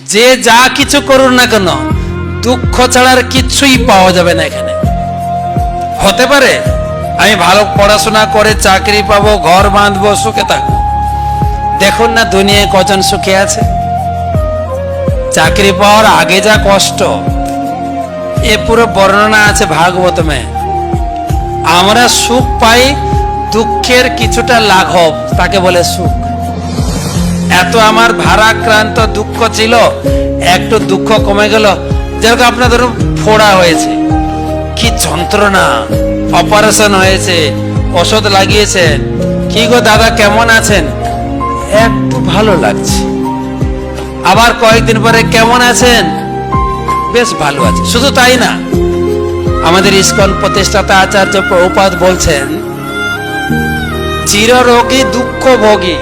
যে যা কিছু করুন না কেন, দুঃখ ছাড়ার কিছুই পাওয়া যাবে না এখানে। হতে পারে, আমি ভালো পড়াশোনা করে চাকরি পাবো, ঘর বাঁধবো, সুখে থাকব। দেখুন না দুনিয়ায় কজন সুখে আছে। চাকরি পাওয়ার আগে যা কষ্ট, এ পুরো বর্ণনা আছে ভাগবতমে আমরা সুখ পাই দুঃখের কিছুটা লাঘব, তাকে বলে সুখ। এত আমার ভারাক্রান্ত দুঃখ ছিল, একটু দুঃখ কমে গেল। যেরকম আপনার ধরুন ফোড়া হয়েছে। কি যন্ত্রণা, অপারেশন হয়েছে, ওষুধ লাগিয়েছেন কি গো দাদা, কেমন আছেন? একটু ভালো লাগছে। আবার কয়েকদিন পরে কেমন আছেন? বেশ ভালো আছে। শুধু তাই না, আমাদের ইস্কন প্রতিষ্ঠাতা আচার্য প্রভুপাদ বলছেন, চিররোগী দুঃখ ভোগী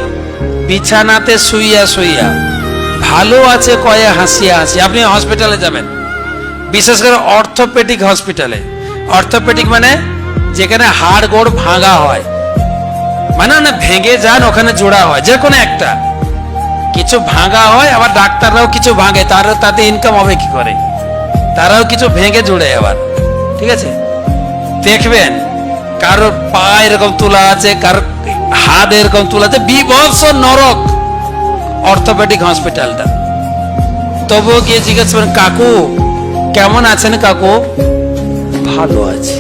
বিছানাতে শুইয়া শুইয়া। ভালো আছে কয়ে হাসিয়া হাসি আপনি হসপিটালে যাবেন। বিশেষ করে অর্থোপেডিক হসপিটালে অর্থোপেডিক মানে যেখানে হাড় গোড় ভাঙা হয়। মানে না ভেঙে যান, ওখানে জোড়া হয় যে কোনো একটা। কিছু ভাঙা হয়, আবার ডাক্তাররাও কিছু ভাঙে, তার তাতে ইনকাম হবে কি করে? তারাও কিছু ভেঙে জুড়ে আবার। ঠিক আছে? দেখবেন, কারোর পা এরকম তোলা আছে, কারোর হাত এরকম তোলা আছে বিভৎস নরক অর্থোপেডিক হসপিটালটা। তবুও গিয়ে জিজ্ঞেস করেন, কাকু, কেমন আছেন কাকু? ভালো আছে।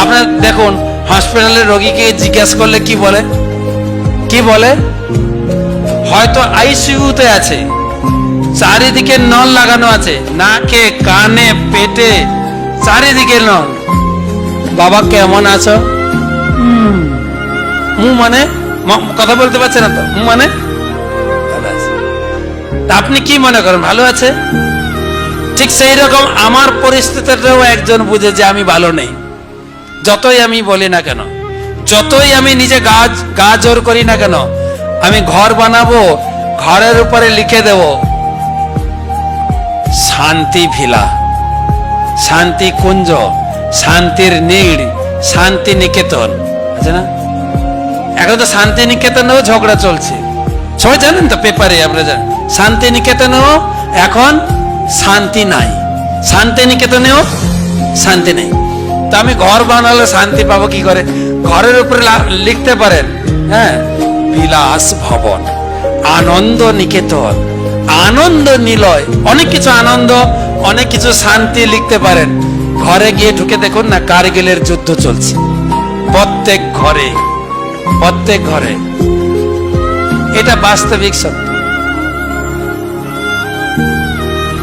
আপনার দেখুন, হসপিটালের রোগীকে জিজ্ঞাসা করলে কি বলে? কি বলে? হয়তো আইসিইউতে আছে। চারিদিকে নল লাগানো আছে। নাকে, কানে, পেটে, চারিদিকে নল। বাবা, কেমন আছো? মানে? কথা বলতে পারছে না তো। মানে? আপনি কি মনে করেন, ভালো আছে? ঠিক সেই রকম আমার পরিস্থিতিটাও একজন বুঝে যে আমি ভালো নেই। যতই আমি বলি না কেন, যতই আমি নিজে গাছ, গা জোর করি না কেন, আমি ঘর বানাবো, ঘরের উপরে লিখে দেব, শান্তি ভিলা, শান্তি কুঞ্জ, শান্তির নীড়, শান্তি নিকেতন। আছে না? এখন তো শান্তি নিকেতনেও ঝগড়া চলছে। সবাই জানেন তো পেপারে আমরা জানেন শান্তি নিকেতনেও এখন শান্তি নাই। শান্তি নিকেতনেও শান্তি নেই। তো আমি ঘর বানালে শান্তি পাবো কি করে? ঘরের উপরে লিখতে পারেন হ্যাঁ? বিলাস ভবন, আনন্দ নিকেতন, আনন্দ নিলয়। অনেক কিছু আনন্দ, অনেক কিছু শান্তি লিখতে পারেন। ঘরে গিয়ে ঢুকে দেখুন না কারগিলের যুদ্ধ চলছে। প্রত্যেক ঘরে প্রত্যেক ঘরে। এটা বাস্তবিক সত্য।